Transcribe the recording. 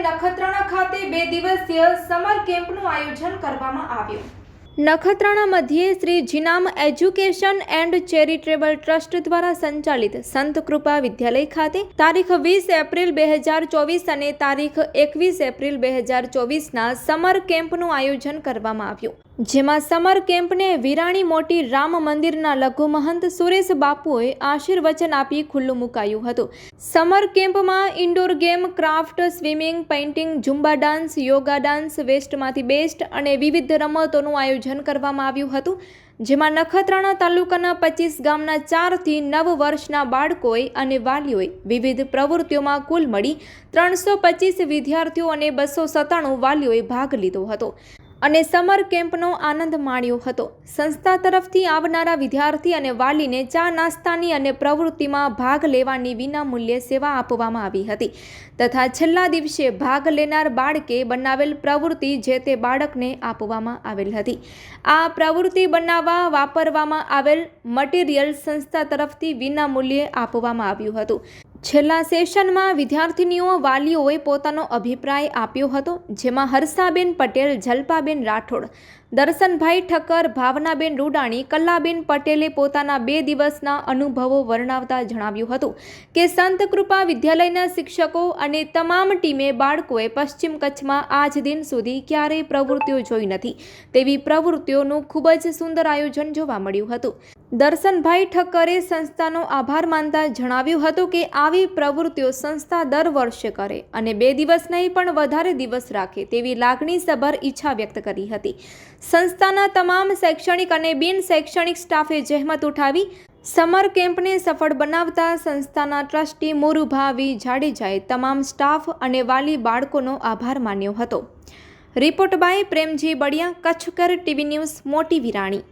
નખત્રાણા ખાતે બે દિવસીય સમર કેમ્પનું આયોજન કરવામાં આવ્યું. નખત્રાણા મધ્યે Shri Jinam education and charitable trust દ્વારા સંચાલિત સંત કૃપા વિદ્યાલય ખાતે તારીખ વીસ એપ્રિલ બે હજાર ચોવીસ અને તારીખ એકવીસ એપ્રિલ બે હજાર ચોવીસના સમર કેમ્પનું આયોજન કરવામાં આવ્યું. જેમાં સમર કેમ્પને વિરાણી મોટી રામ મંદિરના લઘુ મહંત સુરેશ બાપુએ આશીર્વચન આપી ખુલ્લું મુકાયું હતું. સમર કેમ્પમાં indoor game, craft, swimming, painting, Zumba dance, yoga dance, વેસ્ટમાંથી best અને વિવિધ રમતોનું આયોજન કરવામાં આવ્યું હતું. જેમાં નખત્રાણા તાલુકાના પચીસ ગામના ચારથી નવ વર્ષના બાળકોએ અને વાલીઓએ વિવિધ પ્રવૃત્તિઓમાં કુલ મળી ત્રણસો પચીસ વિદ્યાર્થીઓ અને બસો સત્તાણું વાલીઓએ ભાગ લીધો હતો. અને સમર કેમ્પનો આનંદ માણ્યો હતો. સંસ્થા તરફથી આવનારા વિદ્યાર્થી અને વાલીને ચા નાસ્તાની અને પ્રવૃત્તિમાં ભાગ લેવાની વિનામૂલ્યે સેવા આપવામાં આવી હતી. તથા છેલ્લા દિવસે ભાગ લેનાર બાળકે બનાવેલ પ્રવૃત્તિ જે તે બાળકને આપવામાં આવેલ હતી. આ પ્રવૃત્તિ બનાવવા વાપરવામાં આવેલ મટીરિયલ સંસ્થા તરફથી વિનામૂલ્યે આપવામાં આવ્યું હતું. છેલ્લા સેશનમાં વિદ્યાર્થિનીઓ, વાલીઓએ પોતાનો અભિપ્રાય આપ્યો હતો, જેમાં હર્ષાબેન પટેલ, જલપાબેન રાઠોડ, દર્શનભાઈ ઠક્કર, ભાવનાબેન રૂડાણી, કલ્લાબેન પટેલે પોતાના બે દિવસના અનુભવો વર્ણવતા જણાવ્યું હતું કે સંત કૃપા વિદ્યાલયના શિક્ષકો અને તમામ ટીમે બાળકોએ પશ્ચિમ કચ્છમાં આજ દિન સુધી ક્યારેય પ્રવૃત્તિઓ જોઈ નથી. તેવી પ્રવૃત્તિઓનું ખૂબ જ સુંદર આયોજન જોવા મળ્યું હતું. દર્શનભાઈ ઠક્કરે સંસ્થાનો આભાર માનતા જણાવ્યું હતું કે આવી પ્રવૃત્તિઓ સંસ્થા દર વર્ષે કરે અને બે દિવસ નહીં પણ વધારે દિવસ રાખે તેવી લાગણીસભર ઈચ્છા વ્યક્ત કરી હતી. સંસ્થાના તમામ શૈક્ષણિક અને બિન શૈક્ષણિક સ્ટાફે જહેમત ઉઠાવી સમર કેમ્પને સફળ બનાવતા સંસ્થાના ટ્રસ્ટી મોરુભાવી જાડેજાએ તમામ સ્ટાફ અને વાલી બાળકોનો આભાર માન્યો હતો. રિપોર્ટ બાય પ્રેમજી બળિયા કચ્છકર ટીવી ન્યૂઝ, મોટી વિરાણી.